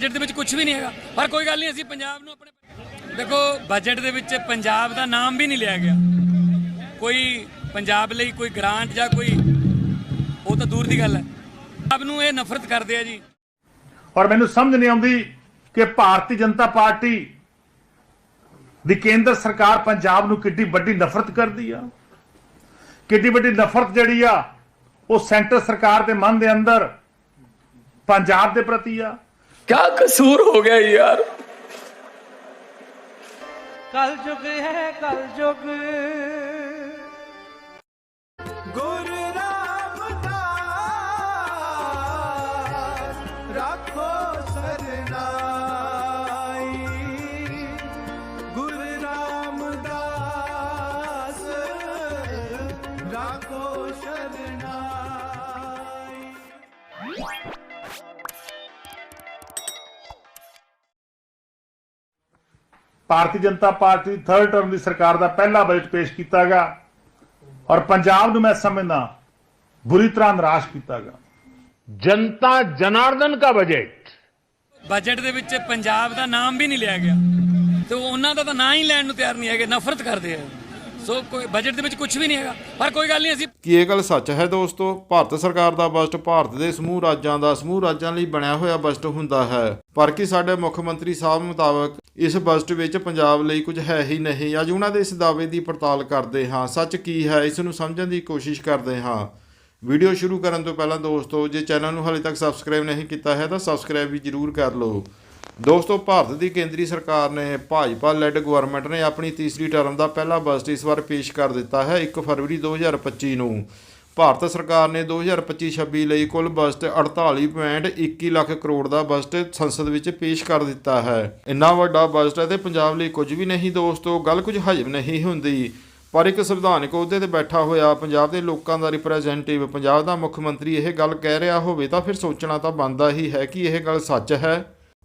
Budget ਦੇ ਵਿੱਚ ਕੁਝ ਵੀ ਨਹੀਂ ਹੈਗਾ। ਪਰ ਕੋਈ ਗੱਲ ਨਹੀਂ, ਅਸੀਂ ਪੰਜਾਬ ਨੂੰ ਆਪਣੇ ਦੇਖੋ, ਬਜਟ ਦੇ ਵਿੱਚ ਪੰਜਾਬ ਦਾ ਨਾਮ ਵੀ ਨਹੀਂ ਲਿਆ ਗਿਆ। ਕੋਈ ਪੰਜਾਬ ਲਈ ਕੋਈ ਗ੍ਰਾਂਟ ਜਾਂ ਕੋਈ ਉਹ ਤਾਂ ਦੂਰ ਦੀ ਗੱਲ ਹੈ। ਪੰਜਾਬ ਨੂੰ ਇਹ ਨਫ਼ਰਤ ਕਰਦੇ ਆ ਜੀ। ਔਰ ਮੈਨੂੰ ਸਮਝ ਨਹੀਂ ਆਉਂਦੀ ਕਿ ਭਾਰਤੀ ਜਨਤਾ ਪਾਰਟੀ ਦੀ ਕੇਂਦਰ ਸਰਕਾਰ ਪੰਜਾਬ ਨੂੰ ਕਿੱਡੀ ਵੱਡੀ ਨਫ਼ਰਤ ਕਰਦੀ ਆ। ਕਿੱਡੀ ਵੱਡੀ ਨਫ਼ਰਤ ਜਿਹੜੀ ਆ, ਉਹ ਸੈਂਟਰ ਸਰਕਾਰ ਦੇ ਮਨ ਦੇ ਅੰਦਰ ਪੰਜਾਬ ਦੇ ਪ੍ਰਤੀ ਆ। क्या कसूर हो गया यार कल जुग है कल जुग गुरु राम राखो सरनाई गुरु रामदास राखो शरणाई ਭਾਰਤੀ ਜਨਤਾ ਪਾਰਟੀ ਦੀ 3rd ਟਰਮ ਦੀ ਸਰਕਾਰ ਦਾ ਪਹਿਲਾ ਬਜਟ ਪੇਸ਼ ਕੀਤਾ ਗਿਆ ਔਰ ਪੰਜਾਬ ਨੂੰ ਮੈਂ ਸਮਝਦਾ ਬੁਰੀ ਤਰ੍ਹਾਂ ਨਿਰਾਸ਼ ਕੀਤਾ ਗਿਆ। ਜਨਤਾ ਜਨਾਰਦਨ ਦਾ ਬਜਟ। ਬਜਟ ਦੇ ਵਿੱਚ ਪੰਜਾਬ ਦਾ ਨਾਮ ਵੀ ਨਹੀਂ ਲਿਆ ਗਿਆ ਤੇ ਉਹਨਾਂ ਦਾ ਤਾਂ ਨਾਂ ਹੀ ਲੈਣ ਨੂੰ ਤਿਆਰ ਨਹੀਂ ਹੈਗੇ ਨਫ਼ਰਤ ਕਰਦੇ ਆ। ਸੋ ਕੋਈ ਬਜਟ ਦੇ ਵਿੱਚ ਕੁਝ ਵੀ ਨਹੀਂ ਹੈਗਾ। ਪਰ ਕੋਈ ਗੱਲ ਨਹੀਂ, ਅਸੀਂ ਕੀ ਇਹ ਗੱਲ ਸੱਚ ਹੈ ਦੋਸਤੋ? ਭਾਰਤ ਸਰਕਾਰ ਦਾ ਬਜਟ ਭਾਰਤ ਦੇ ਸਮੂਹ ਰਾਜਾਂ ਦਾ ਸਮੂਹ ਰਾਜਾਂ ਲਈ ਬਣਿਆ ਹੋਇਆ ਬਜਟ ਹੁੰਦਾ ਹੈ। ਪਰ ਕੀ ਸਾਡੇ ਮੁੱਖ ਮੰਤਰੀ ਸਾਹਿਬ ਮੁਤਾਬਕ ਇਸ ਬਜਟ ਵਿੱਚ ਪੰਜਾਬ ਲਈ ਕੁਝ ਹੈ ਹੀ ਨਹੀਂ? ਅੱਜ ਉਹਨਾਂ ਦੇ ਇਸ ਦਾਅਵੇ ਦੀ ਪੜਤਾਲ ਕਰਦੇ ਹਾਂ। ਸੱਚ ਕੀ ਹੈ? ਇਸ ਨੂੰ ਸਮਝਣ ਦੀ ਕੋਸ਼ਿਸ਼ ਕਰਦੇ ਹਾਂ। ਵੀਡੀਓ ਸ਼ੁਰੂ ਕਰਨ ਤੋਂ ਪਹਿਲਾਂ ਦੋਸਤੋ, ਜੇ ਚੈਨਲ ਨੂੰ ਹਾਲੇ ਤੱਕ ਸਬਸਕ੍ਰਾਈਬ ਨਹੀਂ ਕੀਤਾ ਹੈ ਤਾਂ ਸਬਸਕ੍ਰਾਈਬ ਵੀ ਜਰੂਰ ਕਰ ਲਓ। ਦੋਸਤੋ, ਭਾਰਤ ਦੀ ਕੇਂਦਰੀ ਸਰਕਾਰ ਨੇ ਭਾਜਪਾ ਲੈਡ ਗਵਰਨਮੈਂਟ ਨੇ ਆਪਣੀ ਤੀਸਰੀ ਟਰਮ ਦਾ ਪਹਿਲਾ ਬਜਟ ਇਸ ਵਾਰ ਪੇਸ਼ ਕਰ ਦਿੱਤਾ ਹੈ 1 ਫਰਵਰੀ 2025 ਨੂੰ। ਭਾਰਤ ਸਰਕਾਰ ਨੇ 2025-26 ਲਈ ਕੁੱਲ ਬਜਟ 48.21 ਲੱਖ ਕਰੋੜ ਦਾ ਬਜਟ ਸੰਸਦ ਵਿੱਚ ਪੇਸ਼ ਕਰ ਦਿੱਤਾ ਹੈ। ਇੰਨਾ ਵੱਡਾ ਬਜਟ ਹੈ ਤੇ ਪੰਜਾਬ ਲਈ ਕੁਝ ਵੀ ਨਹੀਂ ਦੋਸਤੋ, ਗੱਲ ਕੁਝ ਹਜਮ ਨਹੀਂ ਹੁੰਦੀ। ਪਰ ਇੱਕ ਸੰਵਿਧਾਨਕ ਅਹੁਦੇ ਤੇ ਬੈਠਾ ਹੋਇਆ ਪੰਜਾਬ ਦੇ ਲੋਕਾਂ ਦਾ ਰਿਪਰੈਜ਼ੈਂਟੇਟਿਵ ਪੰਜਾਬ ਦਾ ਮੁੱਖ ਮੰਤਰੀ ਇਹ ਗੱਲ ਕਹਿ ਰਿਹਾ ਹੋਵੇ ਤਾਂ ਫਿਰ ਸੋਚਣਾ ਤਾਂ ਬਣਦਾ ਹੀ ਹੈ ਕਿ ਇਹ ਗੱਲ ਸੱਚ ਹੈ।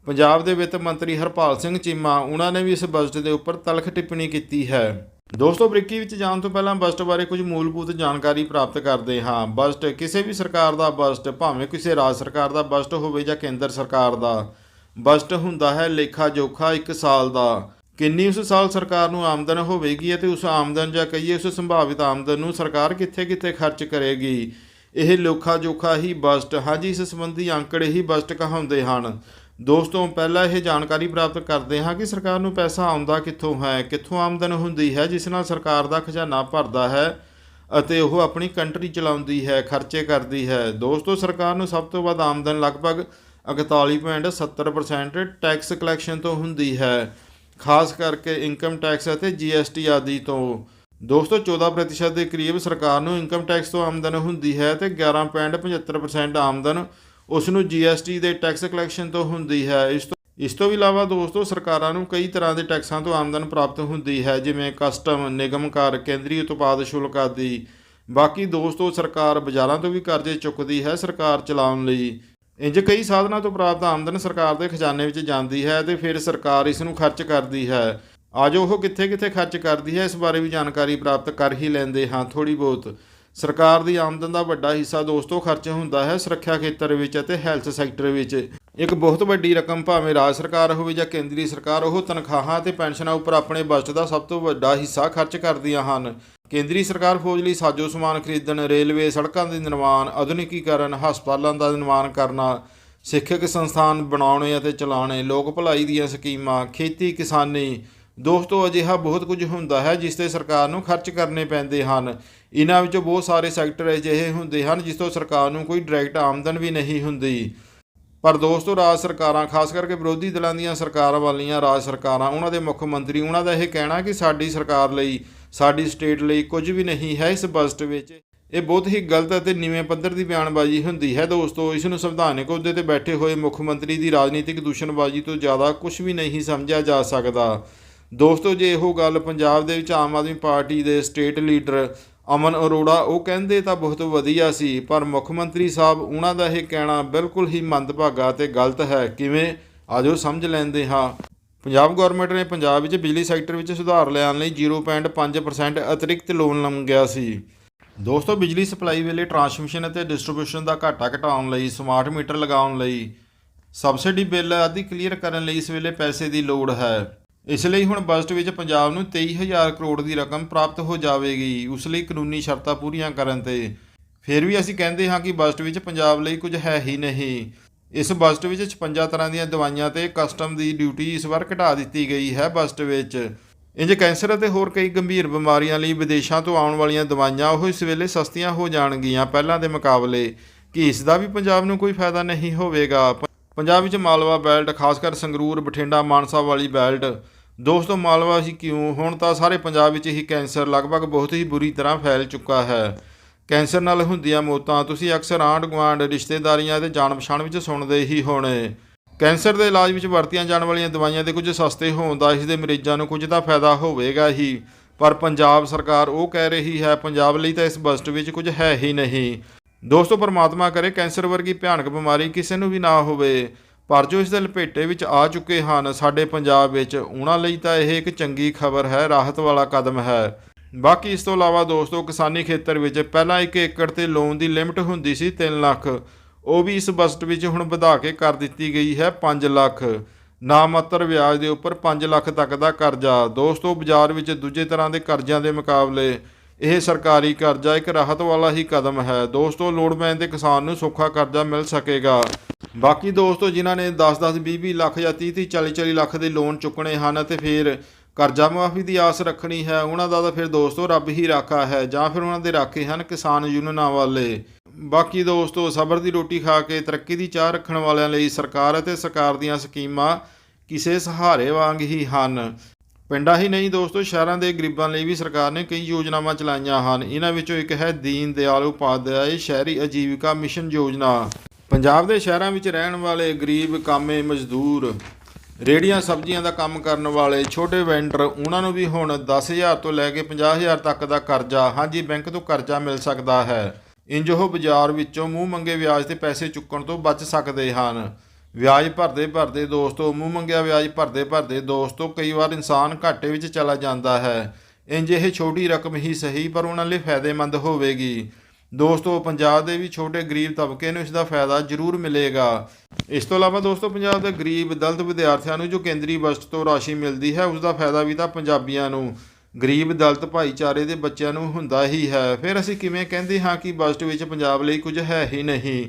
ਪੰਜਾਬ ਦੇ ਵਿੱਤ ਮੰਤਰੀ ਹਰਪਾਲ ਸਿੰਘ ਚੀਮਾ, ਉਹਨਾਂ ਨੇ ਵੀ ਇਸ ਬਜਟ ਦੇ ਉੱਪਰ ਤਲਖ ਟਿੱਪਣੀ ਕੀਤੀ ਹੈ। ਦੋਸਤੋ ਬਰੀਕੀ ਵਿੱਚ ਜਾਣ ਤੋਂ ਪਹਿਲਾਂ ਬਜਟ ਬਾਰੇ ਕੁਝ ਮੂਲਭੂਤ ਜਾਣਕਾਰੀ ਪ੍ਰਾਪਤ ਕਰਦੇ ਹਾਂ। ਬਜਟ ਕਿਸੇ ਵੀ ਸਰਕਾਰ ਦਾ ਬਜਟ, ਭਾਵੇਂ ਕਿਸੇ ਰਾਜ ਸਰਕਾਰ ਦਾ ਬਜਟ ਹੋਵੇ ਜਾਂ ਕੇਂਦਰ ਸਰਕਾਰ ਦਾ, ਬਜਟ ਹੁੰਦਾ ਹੈ ਲੇਖਾ ਜੋਖਾ ਇੱਕ ਸਾਲ ਦਾ। ਕਿੰਨੀ ਉਸ ਸਾਲ ਸਰਕਾਰ ਨੂੰ ਆਮਦਨ ਹੋਵੇਗੀ ਅਤੇ ਉਸ ਆਮਦਨ ਜਾਂ ਕਹੀਏ ਉਸ ਸੰਭਾਵਿਤ ਆਮਦਨ ਨੂੰ ਸਰਕਾਰ ਕਿੱਥੇ-ਕਿੱਥੇ ਖਰਚ ਕਰੇਗੀ? ਇਹ ਲੋਖਾ ਜੋਖਾ ਹੀ ਬਜਟ, ਹਾਂਜੀ, ਇਸ ਸੰਬੰਧੀ ਅੰਕੜੇ ਹੀ ਬਜਟ ਕਹਾਉਂਦੇ ਹਨ। ਦੋਸਤੋ, ਪਹਿਲਾਂ ਇਹ ਜਾਣਕਾਰੀ ਪ੍ਰਾਪਤ ਕਰਦੇ ਹਾਂ ਕਿ ਸਰਕਾਰ ਨੂੰ ਪੈਸਾ ਆਉਂਦਾ ਕਿੱਥੋਂ ਹੈ, ਕਿੱਥੋਂ ਆਮਦਨ ਹੁੰਦੀ ਹੈ, ਜਿਸ ਨਾਲ ਸਰਕਾਰ ਦਾ ਖਜ਼ਾਨਾ ਭਰਦਾ ਹੈ ਅਤੇ ਉਹ ਆਪਣੀ ਕੰਟਰੀ ਚਲਾਉਂਦੀ ਹੈ, ਖਰਚੇ ਕਰਦੀ ਹੈ। ਦੋਸਤੋ, ਸਰਕਾਰ ਨੂੰ ਸਭ ਤੋਂ ਵੱਧ ਆਮਦਨ ਲਗਭਗ 41.70% ਟੈਕਸ ਕਲੈਕਸ਼ਨ ਤੋਂ ਹੁੰਦੀ ਹੈ, ਖਾਸ ਕਰਕੇ ਇਨਕਮ ਟੈਕਸ ਅਤੇ ਜੀਐਸਟੀ ਆਦਿ ਤੋਂ। ਦੋਸਤੋ 14% ਦੇ ਕਰੀਬ ਸਰਕਾਰ ਨੂੰ ਇਨਕਮ ਟੈਕਸ ਤੋਂ ਆਮਦਨ ਹੁੰਦੀ ਹੈ ਤੇ 11.75% ਆਮਦਨ ਉਸ ਨੂੰ ਜੀਐਸਟੀ ਦੇ ਟੈਕਸ ਕਲੈਕਸ਼ਨ ਤੋਂ ਹੁੰਦੀ ਹੈ। ਇਸ ਤੋਂ ਇਸ ਤੋਂ ਇਲਾਵਾ ਦੋਸਤੋ, ਸਰਕਾਰਾਂ ਨੂੰ ਕਈ ਤਰ੍ਹਾਂ ਦੇ ਟੈਕਸਾਂ ਤੋਂ ਆਮਦਨ ਪ੍ਰਾਪਤ ਹੁੰਦੀ ਹੈ, ਜਿਵੇਂ ਕਸਟਮ ਨਿਗਮ ਕਰ ਕੇਂਦਰੀ ਉਤਪਾਦ ਸ਼ੁਲਕ ਆਦਿ। ਬਾਕੀ ਦੋਸਤੋ, ਸਰਕਾਰ ਬਾਜ਼ਾਰਾਂ ਤੋਂ ਵੀ ਕਰਜ਼ੇ ਚੁੱਕਦੀ ਹੈ, ਸਰਕਾਰ ਚਲਾਉਣ ਲਈ। ਇੰਜ ਕਈ ਸਾਧਨਾਂ ਤੋਂ ਪ੍ਰਾਪਤ ਆਮਦਨ ਸਰਕਾਰ ਦੇ ਖਜ਼ਾਨੇ ਵਿੱਚ ਜਾਂਦੀ ਹੈ ਤੇ ਫਿਰ ਸਰਕਾਰ ਇਸ ਨੂੰ ਖਰਚ ਕਰਦੀ ਹੈ। ਆਜੋ ਉਹ ਕਿੱਥੇ-ਕਿੱਥੇ ਖਰਚ ਕਰਦੀ ਹੈ, ਇਸ ਬਾਰੇ ਵੀ ਜਾਣਕਾਰੀ ਪ੍ਰਾਪਤ ਕਰ ਹੀ ਲੈਂਦੇ ਹਾਂ ਥੋੜੀ ਬਹੁਤ। ਸਰਕਾਰ ਦੀ ਆਮਦਨ ਦਾ ਵੱਡਾ ਹਿੱਸਾ ਦੋਸਤੋ ਖਰਚ ਹੁੰਦਾ ਹੈ ਸੁਰੱਖਿਆ ਖੇਤਰ ਵਿੱਚ ਅਤੇ ਹੈਲਥ ਸੈਕਟਰ ਵਿੱਚ। ਇੱਕ ਬਹੁਤ ਵੱਡੀ ਰਕਮ ਭਾਵੇਂ ਰਾਜ ਸਰਕਾਰ ਹੋਵੇ ਜਾਂ ਕੇਂਦਰੀ ਸਰਕਾਰ, ਉਹ ਤਨਖਾਹਾਂ ਤੇ ਪੈਨਸ਼ਨਾਂ ਉੱਪਰ ਆਪਣੇ ਬਜਟ ਦਾ ਸਭ ਤੋਂ ਵੱਡਾ ਹਿੱਸਾ ਖਰਚ ਕਰਦੀਆਂ ਹਨ। ਕੇਂਦਰੀ ਸਰਕਾਰ ਫੌਜ ਲਈ ਸਾਜੋ ਸਮਾਨ ਖਰੀਦਣ, ਰੇਲਵੇ, ਸੜਕਾਂ ਦੇ ਨਿਰਮਾਣ, ਆਧੁਨਿਕੀਕਰਨ, ਹਸਪਤਾਲਾਂ ਦਾ ਨਿਰਮਾਣ ਕਰਨਾ, ਸਿੱਖਿਅਕ ਸੰਸਥਾਨ ਬਣਾਉਣੇ ਅਤੇ ਚਲਾਉਣੇ, ਲੋਕ ਭਲਾਈ ਦੀਆਂ ਸਕੀਮਾਂ, ਖੇਤੀ ਕਿਸਾਨੀ ਦੋਸਤੋ, ਅਜਿਹਾ ਬਹੁਤ ਕੁਝ ਹੁੰਦਾ ਹੈ ਜਿਸ ਤੇ ਸਰਕਾਰ ਨੂੰ ਖਰਚ ਕਰਨੇ ਪੈਂਦੇ ਹਨ। ਇਹਨਾਂ ਵਿੱਚੋਂ ਬਹੁਤ ਸਾਰੇ ਸੈਕਟਰ ਅਜਿਹੇ ਹੁੰਦੇ ਹਨ ਜਿਸ ਤੋਂ ਸਰਕਾਰ ਨੂੰ ਕੋਈ ਡਾਇਰੈਕਟ ਆਮਦਨ ਵੀ ਨਹੀਂ ਹੁੰਦੀ। ਪਰ ਦੋਸਤੋ, ਰਾਜ ਸਰਕਾਰਾਂ, ਖਾਸ ਕਰਕੇ ਵਿਰੋਧੀ ਦਲਾਂ ਦੀਆਂ ਸਰਕਾਰਾਂ ਵਾਲੀਆਂ ਰਾਜ ਸਰਕਾਰਾਂ, ਉਹਨਾਂ ਦੇ ਮੁੱਖ ਮੰਤਰੀ, ਉਹਨਾਂ ਦਾ ਇਹ ਕਹਿਣਾ ਕਿ ਸਾਡੀ ਸਰਕਾਰ ਲਈ, ਸਾਡੀ ਸਟੇਟ ਲਈ ਕੁਝ ਵੀ ਨਹੀਂ ਹੈ। ਇਸ ਬਜਟ ਵਿੱਚ ਇਹ ਬਹੁਤ ਹੀ ਗਲਤ ਅਤੇ ਨੀਵੇਂ ਪੱਧਰ ਦੀ ਬਿਆਨਬਾਜ਼ੀ ਹੁੰਦੀ ਹੈ। ਦੋਸਤੋ, ਇਸ ਨੂੰ ਸੰਵਿਧਾਨਕ ਅਹੁਦੇ ਤੇ ਬੈਠੇ ਹੋਏ ਮੁੱਖ ਮੰਤਰੀ ਦੀ ਰਾਜਨੀਤਿਕ ਦੂਸ਼ਣਬਾਜ਼ੀ ਤੋਂ ਜ਼ਿਆਦਾ ਕੁਝ ਵੀ ਨਹੀਂ ਸਮਝਿਆ ਜਾ ਸਕਦਾ। ਦੋਸਤੋ, ਜੇ ਇਹੋ ਗੱਲ ਪੰਜਾਬ ਦੇ ਵਿੱਚ ਆਮ ਆਦਮੀ ਪਾਰਟੀ ਦੇ ਸਟੇਟ ਲੀਡਰ ਅਮਨ ਅਰੋੜਾ, ਉਹ ਕਹਿੰਦੇ ਤਾਂ ਬਹੁਤ ਵਧੀਆ ਸੀ, ਪਰ ਮੁੱਖ ਮੰਤਰੀ ਸਾਹਿਬ ਉਹਨਾਂ ਦਾ ਇਹ ਕਹਿਣਾ ਬਿਲਕੁਲ ਹੀ ਮੰਦਭਾਗਾ ਤੇ ਗਲਤ ਹੈ। ਕਿਵੇਂ? ਆਜੋ ਸਮਝ ਲੈਂਦੇ ਹਾਂ। ਪੰਜਾਬ ਗਵਰਨਮੈਂਟ ਨੇ ਪੰਜਾਬ ਵਿੱਚ ਬਿਜਲੀ ਸੈਕਟਰ ਵਿੱਚ ਸੁਧਾਰ ਲਿਆਉਣ ਲਈ 0.5% ਅਤਿਰਿਕਤ ਲੋਨ ਮੰਗਿਆ ਸੀ। ਦੋਸਤੋ, ਬਿਜਲੀ ਸਪਲਾਈ ਵੇਲੇ ਟਰਾਂਸਮਿਸ਼ਨ ਅਤੇ ਡਿਸਟ੍ਰੀਬਿਊਸ਼ਨ ਦਾ ਘਾਟਾ ਘਟਾਉਣ ਲਈ ਸਮਾਰਟ ਮੀਟਰ ਲਗਾਉਣ ਲਈ ਸਬਸਿਡੀ ਬਿੱਲ ਆਦਿ ਕਲੀਅਰ ਕਰਨ ਲਈ ਇਸ ਵੇਲੇ ਪੈਸੇ ਦੀ ਲੋੜ ਹੈ। ਇਸ ਲਈ ਹੁਣ ਬਜਟ ਵਿੱਚ ਪੰਜਾਬ ਨੂੰ 23000 ਕਰੋੜ ਦੀ ਰਕਮ ਪ੍ਰਾਪਤ ਹੋ ਜਾਵੇਗੀ। ਉਸ ਲਈ ਕਾਨੂੰਨੀ ਸ਼ਰਤਾਂ ਪੂਰੀਆਂ ਕਰਨ ਤੇ ਫਿਰ ਵੀ ਅਸੀਂ ਕਹਿੰਦੇ ਹਾਂ ਕਿ ਬਜਟ ਵਿੱਚ ਪੰਜਾਬ ਲਈ ਕੁਝ ਹੈ ਹੀ ਨਹੀਂ। ਇਸ ਬਜਟ ਵਿੱਚ 56 ਤਰ੍ਹਾਂ ਦੀਆਂ ਦਵਾਈਆਂ ਤੇ ਕਸਟਮ ਦੀ ਡਿਊਟੀ ਇਸ ਵਾਰ ਘਟਾ ਦਿੱਤੀ ਗਈ ਹੈ ਬਜਟ ਵਿੱਚ। ਇੰਜ ਕੈਂਸਰ ਅਤੇ ਹੋਰ ਕਈ ਗੰਭੀਰ ਬਿਮਾਰੀਆਂ ਲਈ ਵਿਦੇਸ਼ਾਂ ਤੋਂ ਆਉਣ ਵਾਲੀਆਂ ਦਵਾਈਆਂ ਉਹ ਇਸ ਵੇਲੇ ਸਸਤੀਆਂ ਹੋ ਜਾਣਗੀਆਂ ਪਹਿਲਾਂ ਦੇ ਮੁਕਾਬਲੇ। ਕਿ ਇਸ ਦਾ ਵੀ ਪੰਜਾਬ ਨੂੰ ਕੋਈ ਫਾਇਦਾ ਨਹੀਂ ਹੋਵੇਗਾ? ਪੰਜਾਬ ਵਿੱਚ ਮਾਲਵਾ ਬੈਲਟ ਖਾਸ ਕਰ ਸੰਗਰੂਰ, ਬਠਿੰਡਾ, ਮਾਨਸਾ ਵਾਲੀ ਬੈਲਟ ਦੋਸਤੋ ਮਾਲਵਾ ਸੀ ਕਿਉਂ? ਹੁਣ ਤਾਂ ਸਾਰੇ ਪੰਜਾਬ ਵਿੱਚ ਹੀ ਕੈਂਸਰ ਲਗਭਗ ਬਹੁਤ ਹੀ ਬੁਰੀ ਤਰ੍ਹਾਂ ਫੈਲ ਚੁੱਕਾ ਹੈ। ਕੈਂਸਰ ਨਾਲ ਹੁੰਦੀਆਂ ਮੌਤਾਂ ਤੁਸੀਂ ਅਕਸਰ ਆਂਢ ਗੁਆਂਢ ਰਿਸ਼ਤੇਦਾਰੀਆਂ ਤੇ ਜਾਣ ਪਛਾਣ ਵਿੱਚ ਸੁਣਦੇ ਹੀ ਹੋਣੇ। ਕੈਂਸਰ ਦੇ ਇਲਾਜ ਵਿੱਚ ਵਰਤੀਆਂ ਜਾਣ ਵਾਲੀਆਂ ਦਵਾਈਆਂ ਦੇ ਕੁਝ ਸਸਤੇ ਹੋਣ ਦਾ ਇਸ ਦੇ ਮਰੀਜ਼ਾਂ ਨੂੰ ਕੁਝ ਤਾਂ ਫਾਇਦਾ ਹੋਵੇਗਾ ਹੀ। ਪਰ ਪੰਜਾਬ ਸਰਕਾਰ ਉਹ ਕਹਿ ਰਹੀ ਹੈ, ਪੰਜਾਬ ਲਈ ਤਾਂ ਇਸ ਬਜਟ ਵਿੱਚ ਕੁਝ ਹੈ ਹੀ ਨਹੀਂ। ਦੋਸਤੋ ਪਰਮਾਤਮਾ ਕਰੇ ਕੈਂਸਰ ਵਰਗੀ ਭਿਆਨਕ ਬਿਮਾਰੀ ਕਿਸੇ ਨੂੰ ਵੀ ਨਾ ਹੋਵੇ। ਪਰ ਜੋ ਇਸ ਦੇ ਲਪੇਟੇ ਵਿੱਚ ਆ ਚੁੱਕੇ ਹਨ, ਸਾਡੇ ਪੰਜਾਬ ਵਿੱਚ ਉਹਨਾਂ ਲਈ ਤਾਂ ਇਹ ਇੱਕ ਚੰਗੀ ਖਬਰ ਹੈ, ਰਾਹਤ ਵਾਲਾ ਕਦਮ ਹੈ। ਬਾਕੀ ਇਸ ਤੋਂ ਇਲਾਵਾ ਦੋਸਤੋ, ਕਿਸਾਨੀ ਖੇਤਰ ਵਿੱਚ ਪਹਿਲਾਂ 1 ਏਕੜ ਤੇ ਲੋਨ ਦੀ ਲਿਮਟ ਹੁੰਦੀ ਸੀ 3 ਲੱਖ। ਉਹ ਵੀ ਇਸ ਬਜਟ ਵਿੱਚ ਹੁਣ ਵਧਾ ਕੇ ਕਰ ਦਿੱਤੀ ਗਈ ਹੈ 5 ਲੱਖ। ਨਾਮਾਤਰ ਵਿਆਜ ਦੇ ਉੱਪਰ 5 ਲੱਖ ਤੱਕ ਦਾ ਕਰਜ਼ਾ। ਦੋਸਤੋ, ਬਾਜ਼ਾਰ ਵਿੱਚ ਦੂਜੇ ਤਰ੍ਹਾਂ ਦੇ ਕਰਜ਼ਿਆਂ ਦੇ ਮੁਕਾਬਲੇ ਇਹ ਸਰਕਾਰੀ ਕਰਜ਼ਾ ਇੱਕ ਰਾਹਤ ਵਾਲਾ ਹੀ ਕਦਮ ਹੈ। ਦੋਸਤੋ ਲੋੜ ਪੈਣ ਤੇ ਕਿਸਾਨ ਨੂੰ ਸੌਖਾ ਕਰਜ਼ਾ ਮਿਲ ਸਕੇਗਾ। ਬਾਕੀ ਦੋਸਤੋ ਜਿਨ੍ਹਾਂ ਨੇ 10-10 20-20 ਲੱਖ ਜਾਂ 30-30 40-40 ਲੱਖ ਦੇ ਲੋਨ ਚੁੱਕਣੇ ਹਨ ਤੇ ਫਿਰ ਕਰਜ਼ਾ ਮੁਆਫੀ ਦੀ ਆਸ ਰੱਖਣੀ ਹੈ, ਉਹਨਾਂ ਦਾ ਤਾਂ ਫਿਰ ਦੋਸਤੋ ਰੱਬ ਹੀ ਰਾਖਾ ਹੈ, ਜਾਂ ਫਿਰ ਉਹਨਾਂ ਦੇ ਰਾਖੇ ਹਨ ਕਿਸਾਨ ਯੂਨੀਅਨਾਂ ਵਾਲੇ। ਬਾਕੀ ਦੋਸਤੋ ਸਬਰ ਦੀ ਰੋਟੀ ਖਾ ਕੇ ਤਰੱਕੀ ਦੀ ਚਾਹ ਰੱਖਣ ਵਾਲਿਆਂ ਲਈ ਸਰਕਾਰ ਅਤੇ ਸਰਕਾਰ ਦੀਆਂ ਸਕੀਮਾਂ ਕਿਸੇ ਸਹਾਰੇ ਵਾਂਗ ਹੀ ਹਨ। ਪਿੰਡਾਂ ਹੀ ਨਹੀਂ ਦੋਸਤੋ, ਸ਼ਹਿਰਾਂ ਦੇ ਗਰੀਬਾਂ ਲਈ ਵੀ ਸਰਕਾਰ ਨੇ ਕਈ ਯੋਜਨਾਵਾਂ ਚਲਾਈਆਂ ਹਨ। ਇਹਨਾਂ ਵਿੱਚੋਂ ਇੱਕ ਹੈ ਦੀਨ ਦਿਆਲ ਉਪਾਧਿਆਏ ਸ਼ਹਿਰੀ ਆਜੀਵਿਕਾ ਮਿਸ਼ਨ ਯੋਜਨਾ। ਪੰਜਾਬ ਦੇ ਸ਼ਹਿਰਾਂ ਵਿੱਚ ਰਹਿਣ ਵਾਲੇ ਗਰੀਬ, ਕਾਮੇ, ਮਜ਼ਦੂਰ, ਰੇੜੀਆਂ ਸਬਜ਼ੀਆਂ ਦਾ ਕੰਮ ਕਰਨ ਵਾਲੇ ਛੋਟੇ ਵੈਂਡਰ, ਉਹਨਾਂ ਨੂੰ ਵੀ ਹੁਣ 10000 ਤੋਂ ਲੈ ਕੇ 50000 ਤੱਕ ਦਾ ਕਰਜ਼ਾ, ਹਾਂਜੀ, ਬੈਂਕ ਤੋਂ ਕਰਜ਼ਾ ਮਿਲ ਸਕਦਾ ਹੈ। ਇੰਜ ਉਹ ਬਾਜ਼ਾਰ ਵਿੱਚੋਂ ਮੂੰਹ ਮੰਗੇ ਵਿਆਜ ਤੇ ਪੈਸੇ ਚੁੱਕਣ ਤੋਂ ਬਚ ਸਕਦੇ ਹਨ। ਵਿਆਜ ਭਰਦੇ ਭਰਦੇ ਦੋਸਤੋ, ਮੂੰਹ ਮੰਗਿਆ ਵਿਆਜ ਭਰਦੇ ਭਰਦੇ ਦੋਸਤੋ, ਕਈ ਵਾਰ ਇਨਸਾਨ ਘਾਟੇ ਵਿੱਚ ਚਲਾ ਜਾਂਦਾ ਹੈ। ਇੰਜ ਇਹ ਛੋਟੀ ਰਕਮ ਹੀ ਸਹੀ, ਪਰ ਉਹਨਾਂ ਲਈ ਫਾਇਦੇਮੰਦ ਹੋਵੇਗੀ। ਦੋਸਤੋ, ਪੰਜਾਬ ਦੇ ਵੀ ਛੋਟੇ ਗਰੀਬ ਤਬਕੇ ਨੂੰ ਇਸ ਦਾ ਫਾਇਦਾ ਜ਼ਰੂਰ ਮਿਲੇਗਾ। ਇਸ ਤੋਂ ਇਲਾਵਾ ਦੋਸਤੋ, ਪੰਜਾਬ ਦੇ ਗਰੀਬ ਦਲਿਤ ਵਿਦਿਆਰਥੀਆਂ ਨੂੰ ਜੋ ਕੇਂਦਰੀ ਬਜਟ ਤੋਂ ਰਾਸ਼ੀ ਮਿਲਦੀ ਹੈ, ਉਸ ਦਾ ਫਾਇਦਾ ਵੀ ਤਾਂ ਪੰਜਾਬੀਆਂ ਨੂੰ। ਗਰੀਬ ਦਲਿਤ ਭਾਈਚਾਰੇ ਦੇ ਬੱਚਿਆਂ ਨੂੰ ਹੁੰਦਾ ਹੀ ਹੈ। ਫਿਰ ਅਸੀਂ ਕਿਵੇਂ ਕਹਿੰਦੇ ਹਾਂ ਕਿ ਬਜਟ ਵਿੱਚ ਪੰਜਾਬ ਲਈ ਕੁਝ ਹੈ ਹੀ ਨਹੀਂ?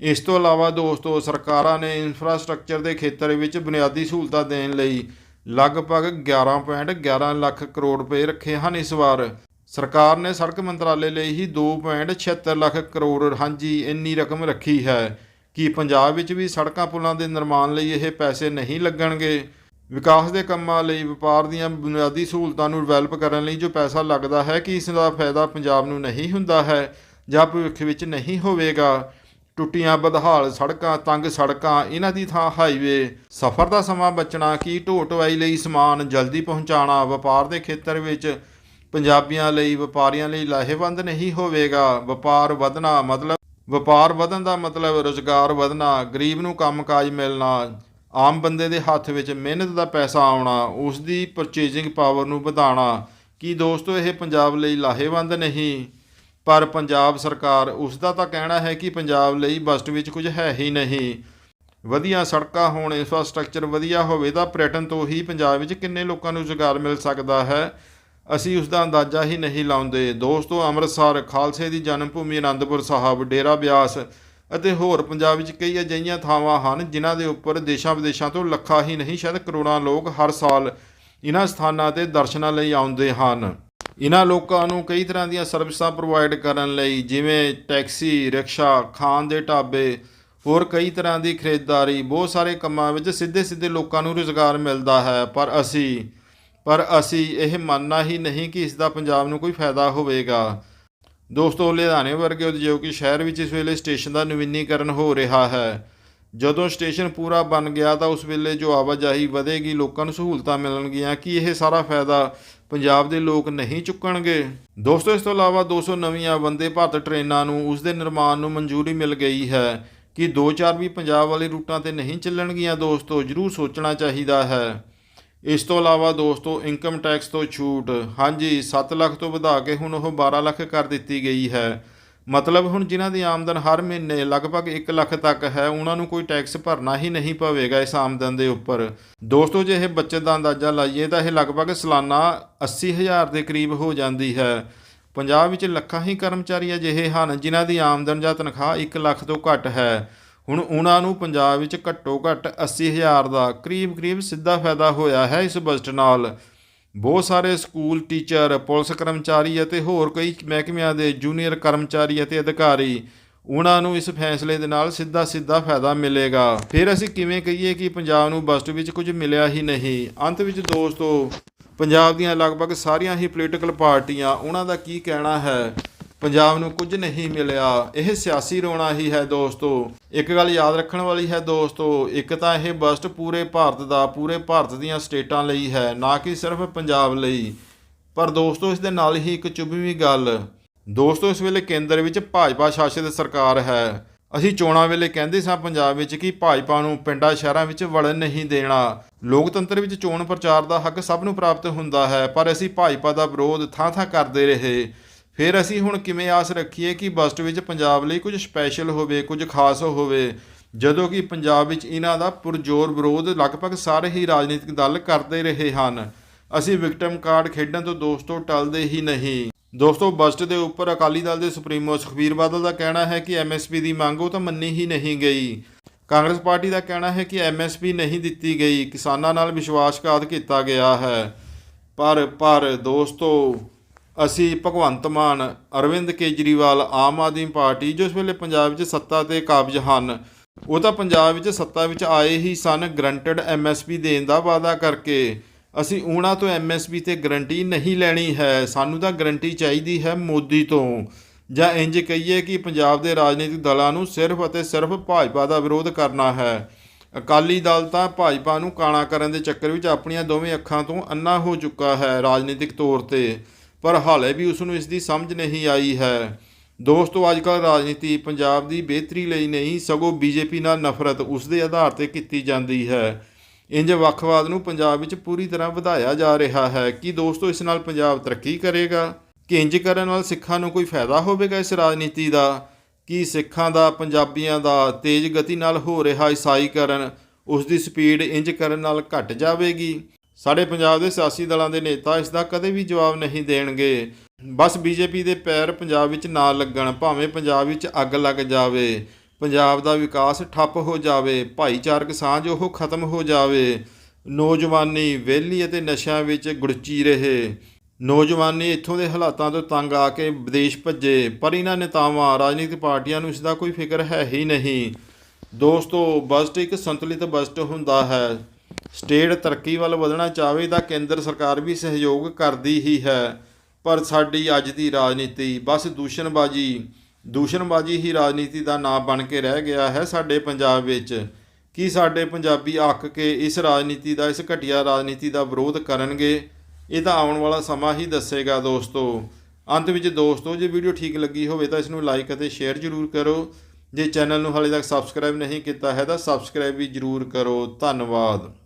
ਇਸ ਤੋਂ ਇਲਾਵਾ ਦੋਸਤੋ, ਸਰਕਾਰਾਂ ਨੇ ਇਨਫਰਾਸਟ੍ਰਕਚਰ ਦੇ ਖੇਤਰ ਵਿੱਚ ਬੁਨਿਆਦੀ ਸਹੂਲਤਾਂ ਦੇਣ ਲਈ ਲਗਭਗ 11.11 ਲੱਖ ਕਰੋੜ ਰੁਪਏ ਰੱਖੇ ਹਨ ਇਸ ਵਾਰ। ਸਰਕਾਰ ਨੇ ਸੜਕ ਮੰਤਰਾਲੇ ਲਈ ਹੀ 2.76 ਲੱਖ ਕਰੋੜ ਹਾਂਜੀ ਇੰਨੀ ਰਕਮ ਰੱਖੀ ਹੈ। ਕਿ ਪੰਜਾਬ ਵਿੱਚ ਵੀ ਸੜਕਾਂ ਪੁਲਾਂ ਦੇ ਨਿਰਮਾਣ ਲਈ ਇਹ ਪੈਸੇ ਨਹੀਂ ਲੱਗਣਗੇ? ਵਿਕਾਸ ਦੇ ਕੰਮਾਂ ਲਈ ਵਪਾਰ ਦੀਆਂ ਬੁਨਿਆਦੀ ਸਹੂਲਤਾਂ ਨੂੰ ਡਿਵੈਲਪ ਕਰਨ ਲਈ ਜੋ ਪੈਸਾ ਲੱਗਦਾ ਹੈ, ਕਿ ਇਸ ਦਾ ਫਾਇਦਾ ਪੰਜਾਬ ਨੂੰ ਨਹੀਂ ਹੁੰਦਾ ਹੈ ਜਾਂ ਭਵਿੱਖ ਵਿੱਚ ਨਹੀਂ ਹੋਵੇਗਾ? ਟੁੱਟੀਆਂ ਬਦਹਾਲ ਸੜਕਾਂ, ਤੰਗ ਸੜਕਾਂ, ਇਹਨਾਂ ਦੀ ਥਾਂ ਹਾਈਵੇ। ਸਫ਼ਰ ਦਾ ਸਮਾਂ ਬਚਣਾ, ਕੀ ਢੋਟ ਵਾਈ ਲਈ ਸਮਾਨ ਜਲਦੀ ਪਹੁੰਚਾਉਣਾ? ਵਪਾਰ ਦੇ ਖੇਤਰ ਵਿੱਚ ਪੰਜਾਬੀਆਂ ਲਈ, ਵਪਾਰੀਆਂ ਲਈ ਲਾਹੇਵੰਦ ਨਹੀਂ ਹੋਵੇਗਾ। ਵਪਾਰ ਵਧਣਾ ਮਤਲਬ, ਵਪਾਰ ਵਧਣ ਦਾ ਮਤਲਬ ਰੋਜ਼ਗਾਰ ਵਧਣਾ, ਗਰੀਬ ਨੂੰ ਕੰਮਕਾਜ ਮਿਲਣਾ, ਆਮ ਬੰਦੇ ਦੇ ਹੱਥ ਵਿੱਚ ਮਿਹਨਤ ਦਾ ਪੈਸਾ ਆਉਣਾ ਉਸ ਦੀ ਪਰਚੇਜ਼ਿੰਗ ਪਾਵਰ ਨੂੰ ਵਧਾਉਣਾ। ਕੀ ਦੋਸਤੋ, ਇਹ ਪੰਜਾਬ ਲਈ ਲਾਹੇਵੰਦ ਨਹੀਂ? ਪਰ ਪੰਜਾਬ ਸਰਕਾਰ ਉਸ ਦਾ ਤਾਂ ਕਹਿਣਾ ਹੈ ਕਿ ਪੰਜਾਬ ਲਈ ਬਸਟ ਵਿੱਚ ਕੁਝ ਹੈ ਹੀ ਨਹੀਂ। ਵਧੀਆ ਸੜਕਾਂ ਹੋਣ ਇਨਫਰਾਸਟ੍ਰਕਚਰ ਵਧੀਆ ਹੋਵੇ ਤਾਂ ਪ੍ਰਯਟਨ ਤੋਂ ਹੀ ਪੰਜਾਬ ਵਿੱਚ ਕਿੰਨੇ ਲੋਕਾਂ ਨੂੰ ਰੁਜ਼ਗਾਰ ਮਿਲ ਸਕਦਾ ਹੈ? ਅਸੀਂ ਉਸ ਦਾ ਅੰਦਾਜ਼ਾ ਹੀ ਨਹੀਂ ਲਾਉਂਦੇ। ਦੋਸਤੋ, ਅੰਮ੍ਰਿਤਸਰ, ਖਾਲਸੇ ਦੀ ਜਨਮ ਭੂਮੀ ਅਨੰਦਪੁਰ ਸਾਹਿਬ, ਡੇਰਾ ਬਿਆਸ ਅਤੇ ਹੋਰ ਪੰਜਾਬ ਵਿੱਚ ਕਈ ਅਜਿਹੀਆਂ ਥਾਵਾਂ ਹਨ ਜਿਨ੍ਹਾਂ ਦੇ ਉੱਪਰ ਦੇਸ਼ਾਂ ਵਿਦੇਸ਼ਾਂ ਤੋਂ ਲੱਖਾਂ ਹੀ ਨਹੀਂ, ਸ਼ਾਇਦ ਕਰੋੜਾਂ ਲੋਕ ਹਰ ਸਾਲ ਇਹਨਾਂ ਸਥਾਨਾਂ ਤੇ ਦਰਸ਼ਨਾਂ ਲਈ ਆਉਂਦੇ ਹਨ। ਇਹਨਾਂ ਲੋਕਾਂ ਨੂੰ ਕਈ ਤਰ੍ਹਾਂ ਦੀਆਂ ਸਰਵਿਸਾਂ ਪ੍ਰੋਵਾਈਡ ਕਰਨ ਲਈ ਜਿਵੇਂ ਟੈਕਸੀ, ਰਿਕਸ਼ਾ, ਖਾਣ ਦੇ ਢਾਬੇ, ਹੋਰ ਕਈ ਤਰ੍ਹਾਂ ਦੀ ਖਰੀਦਦਾਰੀ, ਬਹੁਤ ਸਾਰੇ ਕੰਮਾਂ ਵਿੱਚ ਸਿੱਧੇ ਸਿੱਧੇ ਲੋਕਾਂ ਨੂੰ ਰੁਜ਼ਗਾਰ ਮਿਲਦਾ ਹੈ। ਪਰ ਅਸੀਂ ਪਰ ਅਸੀਂ ਇਹ ਮੰਨਣਾ ਹੀ ਨਹੀਂ ਕਿ ਇਸ ਦਾ ਪੰਜਾਬ ਨੂੰ ਕੋਈ ਫਾਇਦਾ ਹੋਵੇਗਾ। ਦੋਸਤੋ, ਲੁਧਿਆਣੇ ਵਰਗੇ ਉਦਯੋਗਿਕ ਸ਼ਹਿਰ ਵਿੱਚ ਇਸ ਵੇਲੇ ਸਟੇਸ਼ਨ ਦਾ ਨਵੀਨੀਕਰਨ ਹੋ ਰਿਹਾ ਹੈ। ਜਦੋਂ ਸਟੇਸ਼ਨ ਪੂਰਾ ਬਣ ਗਿਆ ਤਾਂ ਉਸ ਵੇਲੇ ਜੋ ਆਵਾਜਾਈ ਵਧੇਗੀ, ਲੋਕਾਂ ਨੂੰ ਸਹੂਲਤਾਂ ਮਿਲਣਗੀਆਂ। ਕਿ ਇਹ ਸਾਰਾ ਫਾਇਦਾ ਪੰਜਾਬ ਦੇ ਲੋਕ ਨਹੀਂ ਚੁੱਕਣਗੇ? ਦੋਸਤੋ, ਇਸ ਤੋਂ ਇਲਾਵਾ 200 ਨਵੀਆਂ ਵੰਦੇ ਭਾਰਤ ਟ੍ਰੇਨਾਂ ਨੂੰ ਉਸ ਦੇ ਨਿਰਮਾਣ ਨੂੰ ਮਨਜ਼ੂਰੀ ਮਿਲ ਗਈ ਹੈ ਕਿ 2-4 ਵੀ ਪੰਜਾਬ ਵਾਲੇ ਰੂਟਾਂ ਤੇ ਨਹੀਂ ਚੱਲਣਗੀਆਂ। ਦੋਸਤੋ, ਜ਼ਰੂਰ ਸੋਚਣਾ ਚਾਹੀਦਾ ਹੈ। ਇਸ ਤੋਂ ਇਲਾਵਾ ਦੋਸਤੋ ਇਨਕਮ ਟੈਕਸ ਤੋਂ ਛੂਟ। ਹਾਂਜੀ 7 ਲੱਖ ਤੋਂ ਵਧਾ ਕੇ ਹੁਣ ਉਹ 12 ਲੱਖ ਕਰ ਦਿੱਤੀ ਗਈ ਹੈ। ਮਤਲਬ ਹੁਣ ਜਿਨ੍ਹਾਂ ਦੀ ਆਮਦਨ ਹਰ ਮਹੀਨੇ ਲਗਭਗ 1 ਲੱਖ ਤੱਕ ਹੈ, ਉਹਨਾਂ ਨੂੰ ਕੋਈ ਟੈਕਸ ਭਰਨਾ ਹੀ ਨਹੀਂ ਪਵੇਗਾ ਇਸ ਆਮਦਨ ਦੇ ਉੱਪਰ। ਦੋਸਤੋ, ਜੇ ਇਹ ਬੱਚਤ ਦਾ ਅੰਦਾਜ਼ਾ ਲਾਈਏ ਤਾਂ ਇਹ ਲਗਭਗ ਸਾਲਾਨਾ 80000 ਦੇ ਕਰੀਬ ਹੋ ਜਾਂਦੀ ਹੈ। ਪੰਜਾਬ ਵਿੱਚ ਲੱਖਾਂ ਹੀ ਕਰਮਚਾਰੀ ਅਜਿਹੇ ਹਨ ਜਿਨ੍ਹਾਂ ਦੀ ਆਮਦਨ ਜਾਂ ਤਨਖਾਹ 1 ਲੱਖ ਤੋਂ ਘੱਟ ਹੈ। ਹੁਣ ਉਹਨਾਂ ਨੂੰ ਪੰਜਾਬ ਵਿੱਚ ਘੱਟੋ ਘੱਟ 80000 ਦਾ ਕਰੀਬ ਕਰੀਬ ਸਿੱਧਾ ਫਾਇਦਾ ਹੋਇਆ ਹੈ ਇਸ ਬਜਟ ਨਾਲ। ਬਹੁਤ ਸਾਰੇ ਸਕੂਲ, ਟੀਚਰ, ਪੁਲਿਸ ਕਰਮਚਾਰੀ ਅਤੇ ਹੋਰ ਕਈ ਮਹਿਕਮਿਆਂ ਦੇ ਜੂਨੀਅਰ ਕਰਮਚਾਰੀ ਅਤੇ ਅਧਿਕਾਰੀ ਉਹਨਾਂ ਨੂੰ ਇਸ ਫੈਸਲੇ ਦੇ ਨਾਲ ਸਿੱਧਾ ਸਿੱਧਾ ਫਾਇਦਾ ਮਿਲੇਗਾ। ਫਿਰ ਅਸੀਂ ਕਿਵੇਂ ਕਹੀਏ ਕਿ ਪੰਜਾਬ ਨੂੰ ਬਜਟ ਵਿੱਚ ਕੁਝ ਮਿਲਿਆ ਹੀ ਨਹੀਂ। ਅੰਤ ਵਿੱਚ ਦੋਸਤੋ, ਪੰਜਾਬ ਦੀਆਂ ਲਗਭਗ ਸਾਰੀਆਂ ਹੀ ਪੋਲੀਟੀਕਲ ਪਾਰਟੀਆਂ, ਉਹਨਾਂ ਦਾ ਕੀ ਕਹਿਣਾ ਹੈ? ਪੰਜਾਬ ਨੂੰ ਕੁਝ ਨਹੀਂ ਮਿਲਿਆ। ਇਹ ਸਿਆਸੀ ਰੋਣਾ ਹੀ ਹੈ ਦੋਸਤੋ। ਇੱਕ ਗੱਲ ਯਾਦ ਰੱਖਣ ਵਾਲੀ ਹੈ ਦੋਸਤੋ, ਇੱਕ ਤਾਂ ਇਹ ਬਸਟ ਪੂਰੇ ਭਾਰਤ ਦਾ, ਪੂਰੇ ਭਾਰਤ ਦੀਆਂ ਸਟੇਟਾਂ ਲਈ ਹੈ, ਨਾ ਕਿ ਸਿਰਫ ਪੰਜਾਬ ਲਈ। ਪਰ ਦੋਸਤੋ, ਇਸ ਦੇ ਨਾਲ ਹੀ ਇੱਕ ਚੁਭਵੀਂ ਗੱਲ। ਦੋਸਤੋ, ਇਸ ਵੇਲੇ ਕੇਂਦਰ ਵਿੱਚ ਭਾਜਪਾ ਸ਼ਾਸਿਤ ਸਰਕਾਰ ਹੈ। ਅਸੀਂ ਚੋਣਾਂ ਵੇਲੇ ਕਹਿੰਦੇ ਸਾਂ ਪੰਜਾਬ ਵਿੱਚ ਕਿ ਭਾਜਪਾ ਨੂੰ ਪਿੰਡਾਂ, ਸ਼ਹਿਰਾਂ ਵਿੱਚ ਵੜਨ ਨਹੀਂ ਦੇਣਾ। ਲੋਕਤੰਤਰ ਵਿੱਚ ਚੋਣ ਪ੍ਰਚਾਰ ਦਾ ਹੱਕ ਸਭ ਨੂੰ ਪ੍ਰਾਪਤ ਹੁੰਦਾ ਹੈ, ਪਰ ਅਸੀਂ ਭਾਜਪਾ ਦਾ ਵਿਰੋਧ ਥਾਂ-ਥਾਂ ਕਰਦੇ ਰਹੇ। ਫਿਰ ਅਸੀਂ ਹੁਣ ਕਿਵੇਂ ਆਸ ਰੱਖੀਏ ਕਿ ਬਸਟ ਵਿੱਚ ਪੰਜਾਬ ਲਈ ਕੁਝ ਸਪੈਸ਼ਲ ਹੋਵੇ, ਕੁਝ ਖਾਸ ਹੋਵੇ, ਜਦੋਂ ਕਿ ਪੰਜਾਬ ਵਿੱਚ ਇਹਨਾਂ ਦਾ ਪੁਰਜ਼ੋਰ ਵਿਰੋਧ ਲਗਭਗ ਸਾਰੇ ਹੀ ਰਾਜਨੀਤਿਕ ਦਲ ਕਰਦੇ ਰਹੇ ਹਨ। ਅਸੀਂ ਵਿਕਟਮ ਕਾਰਡ ਖੇਡਣ ਤੋਂ ਦੋਸਤੋ ਟਲਦੇ ਹੀ ਨਹੀਂ। ਦੋਸਤੋ ਬਜਟ ਦੇ ਉੱਪਰ ਅਕਾਲੀ ਦਲ ਦੇ ਸੁਪਰੀਮੋ ਸੁਖਬੀਰ ਬਾਦਲ ਦਾ ਕਹਿਣਾ ਹੈ ਕਿ ਐਮਐਸਪੀ ਦੀ ਮੰਗ ਉਹ ਤਾਂ ਮੰਨੀ ਹੀ ਨਹੀਂ ਗਈ। ਕਾਂਗਰਸ ਪਾਰਟੀ ਦਾ ਕਹਿਣਾ ਹੈ ਕਿ ਐਮਐਸਪੀ ਨਹੀਂ ਦਿੱਤੀ ਗਈ। ਕਿਸਾਨਾਂ ਨਾਲ ਵਿਸ਼ਵਾਸਘਾਤ ਕੀਤਾ ਗਿਆ ਹੈ। ਪਰ ਪਰ ਦੋਸਤੋ ਅਸੀਂ ਭਗਵੰਤ ਮਾਨ, ਅਰਵਿੰਦ ਕੇਜਰੀਵਾਲ, ਆਮ ਆਦਮੀ ਪਾਰਟੀ ਜੋ ਇਸ ਵੇਲੇ ਪੰਜਾਬ 'ਚ ਸੱਤਾ ਤੇ ਕਾਬਜ ਹਨ, ਉਹ ਤਾਂ ਪੰਜਾਬ ਵਿੱਚ ਸੱਤਾ ਵਿੱਚ ਆਏ ਹੀ ਸਨ ਗਰੰਟਡ ਐਮਐਸਪੀ ਦੇਣ ਦਾ ਵਾਅਦਾ ਕਰਕੇ। ਅਸੀਂ ਉਹਨਾਂ ਤੋਂ ਐਮਐਸਪੀ ਤੇ ਗਰੰਟੀ ਨਹੀਂ ਲੈਣੀ ਹੈ, ਸਾਨੂੰ ਤਾਂ ਗਰੰਟੀ ਚਾਹੀਦੀ ਹੈ ਮੋਦੀ ਤੋਂ। ਜਾਂ ਇੰਜ ਕਹੀਏ ਕਿ ਪੰਜਾਬ ਦੇ ਰਾਜਨੀਤਿਕ ਦਲਾਂ ਨੂੰ ਸਿਰਫ ਅਤੇ ਸਿਰਫ ਭਾਜਪਾ ਦਾ ਵਿਰੋਧ ਕਰਨਾ ਹੈ। ਅਕਾਲੀ ਦਲ ਤਾਂ ਭਾਜਪਾ ਨੂੰ ਕਾਣਾ ਕਰਨ ਦੇ ਚੱਕਰ ਵਿੱਚ ਆਪਣੀਆਂ ਦੋਵੇਂ ਅੱਖਾਂ ਤੋਂ ਅੰਨਾ ਹੋ ਚੁੱਕਾ ਹੈ ਰਾਜਨੀਤਿਕ ਤੌਰ ਤੇ। ਪਰ ਹਾਲੇ ਵੀ ਉਸ ਨੂੰ ਇਸ ਦੀ ਸਮਝ ਨਹੀਂ ਆਈ ਹੈ। ਦੋਸਤੋ ਅੱਜਕੱਲ ਰਾਜਨੀਤੀ ਪੰਜਾਬ ਦੀ ਬਿਹਤਰੀ ਲਈ ਨਹੀਂ, ਸਗੋਂ ਬੀਜੇਪੀ ਨਾਲ ਨਫ਼ਰਤ ਉਸ ਦੇ ਆਧਾਰ ਤੇ ਕੀਤੀ ਜਾਂਦੀ ਹੈ। ਇੰਜ ਵੱਖਵਾਦ ਨੂੰ ਪੰਜਾਬ ਵਿੱਚ ਪੂਰੀ ਤਰ੍ਹਾਂ ਵਧਾਇਆ ਜਾ ਰਿਹਾ ਹੈ। ਕਿ ਦੋਸਤੋ, ਇਸ ਨਾਲ ਪੰਜਾਬ ਤਰੱਕੀ ਕਰੇਗਾ? ਕਿ ਇੰਜ ਕਰਨ ਨਾਲ ਸਿੱਖਾਂ ਨੂੰ ਕੋਈ ਫਾਇਦਾ ਹੋਵੇਗਾ ਇਸ ਰਾਜਨੀਤੀ ਦਾ? ਕਿ ਸਿੱਖਾਂ ਦਾ, ਪੰਜਾਬੀਆਂ ਦਾ ਤੇਜ਼ ਗਤੀ ਨਾਲ ਹੋ ਰਿਹਾ ਈਸਾਈਕਰਨ ਉਸ ਦੀ ਸਪੀਡ ਇੰਜ ਕਰਨ ਨਾਲ ਘਟ ਜਾਵੇਗੀ? ਸਾਡੇ ਪੰਜਾਬ ਦੇ ਸਿਆਸੀ ਦਲਾਂ ਦੇ ਨੇਤਾ ਇਸ ਦਾ ਕਦੇ ਵੀ ਜਵਾਬ ਨਹੀਂ ਦੇਣਗੇ। ਬਸ ਬੀਜੇਪੀ ਦੇ ਪੈਰ ਪੰਜਾਬ ਵਿੱਚ ਨਾ ਲੱਗਣ, ਭਾਵੇਂ ਪੰਜਾਬ ਵਿੱਚ ਅੱਗ ਲੱਗ ਜਾਵੇ। ਪੰਜਾਬ ਦਾ ਵਿਕਾਸ ਠੱਪ ਹੋ ਜਾਵੇ, ਭਾਈਚਾਰਕ ਸਾਂਝ ਉਹ ਖਤਮ ਹੋ ਜਾਵੇ। ਨੌਜਵਾਨੀ ਵਿਹਲੀ ਅਤੇ ਨਸ਼ਿਆਂ ਵਿੱਚ ਗੁੜਚੀ ਰਹੇ। ਨੌਜਵਾਨੀ ਇੱਥੋਂ ਦੇ ਹਾਲਾਤਾਂ ਤੋਂ ਤੰਗ ਆ ਕੇ ਵਿਦੇਸ਼ ਭੱਜੇ, ਪਰ ਇਹਨਾਂ ਨੇਤਾਵਾਂ, ਰਾਜਨੀਤਿਕ ਪਾਰਟੀਆਂ ਨੂੰ ਇਸ ਦਾ ਕੋਈ ਫਿਕਰ ਹੈ ਹੀ ਨਹੀਂ। ਦੋਸਤੋ ਬਜਟ ਇੱਕ ਸੰਤੁਲਿਤ ਬਜਟ ਹੁੰਦਾ ਹੈ। ਸਟੇਟ ਤਰੱਕੀ ਵੱਲ ਵਧਣਾ ਚਾਹਵੇ ਤਾਂ ਕੇਂਦਰ ਸਰਕਾਰ ਵੀ ਸਹਿਯੋਗ ਕਰਦੀ ਹੀ ਹੈ। ਪਰ ਸਾਡੀ ਅੱਜ ਦੀ ਰਾਜਨੀਤੀ, ਬਸ ਦੂਸ਼ਣਬਾਜੀ ਦੂਸ਼ਣਬਾਜੀ ਹੀ ਰਾਜਨੀਤੀ ਦਾ ਨਾਮ ਬਣ ਕੇ ਰਹਿ ਗਿਆ ਹੈ ਸਾਡੇ ਪੰਜਾਬ ਵਿੱਚ। ਕੀ ਸਾਡੇ ਪੰਜਾਬੀ ਅੱਕ ਕੇ ਇਸ ਰਾਜਨੀਤੀ ਦਾ, ਇਸ ਘਟੀਆ ਰਾਜਨੀਤੀ ਦਾ ਵਿਰੋਧ ਕਰਨਗੇ? ਇਹ ਤਾਂ ਆਉਣ ਵਾਲਾ ਸਮਾਂ ਹੀ ਦੱਸੇਗਾ ਦੋਸਤੋ। ਅੰਤ ਵਿੱਚ ਦੋਸਤੋ, ਜੇ ਵੀਡੀਓ ਠੀਕ ਲੱਗੀ ਹੋਵੇ ਤਾਂ ਇਸ ਨੂੰ ਲਾਈਕ ਅਤੇ ਸ਼ੇਅਰ ਜ਼ਰੂਰ ਕਰੋ। ਜੇ ਚੈਨਲ ਨੂੰ ਹਾਲੇ ਤੱਕ ਸਬਸਕ੍ਰਾਈਬ ਨਹੀਂ ਕੀਤਾ ਹੈ ਤਾਂ ਸਬਸਕ੍ਰਾਈਬ ਵੀ ਜ਼ਰੂਰ ਕਰੋ। ਧੰਨਵਾਦ।